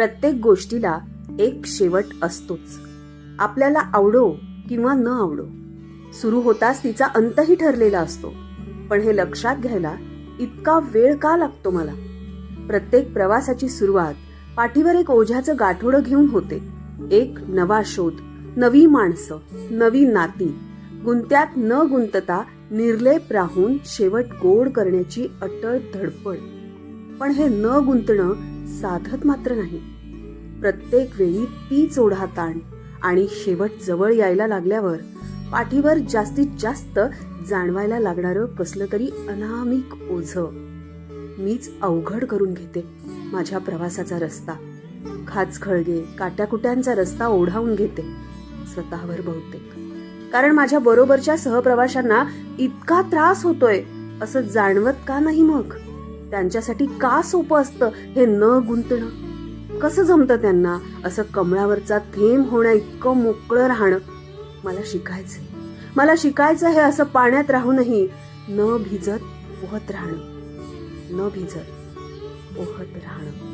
प्रत्येक गोष्टीला एक शेवट असतोच. आपल्याला आवडो किंवा न आवडो सुरू होताच तिचा अंतही ठरलेला असतो. पण हे लक्षात घ्यायला इतका वेळ का लागतो मला? प्रत्येक प्रवासाची सुरुवात पाठीवर एक ओझ्याचं गाठोडं घेऊन होते. एक नवा शोध नवी माणसं नवी नाती गुंत्यात न गुंतता निर्लेप राहून शेवट गोड करण्याची अटळ धडपड. पण हे न गुंतणं साधत मात्र नाही. प्रत्येक वेळी तीच ओढा ताण आणि शेवट जवळ यायला लागल्यावर पाठीवर जास्तीत जास्त जाणवायला लागणारं कसलं तरी अनामिक ओझ. मीच अवघड करून घेते माझ्या प्रवासाचा रस्ता. खाचखळगे काट्याकुट्यांचा रस्ता ओढावून घेते स्वतःवर बहुतेक. कारण माझ्या बरोबरच्या सहप्रवाशांना इतका त्रास होतोय असं जाणवत का नाही मग? त्यांच्यासाठी का सोपं असतं हे न गुंतणं? कसं जमतं त्यांना असं कमळावरचा थेंब होण्या इतकं मोकळं राहणं? मला शिकायचंय. मला शिकायचं हे असं पाण्यात राहूनही न भिजत पोहत राहणं. न भिजत पोहत राहणं.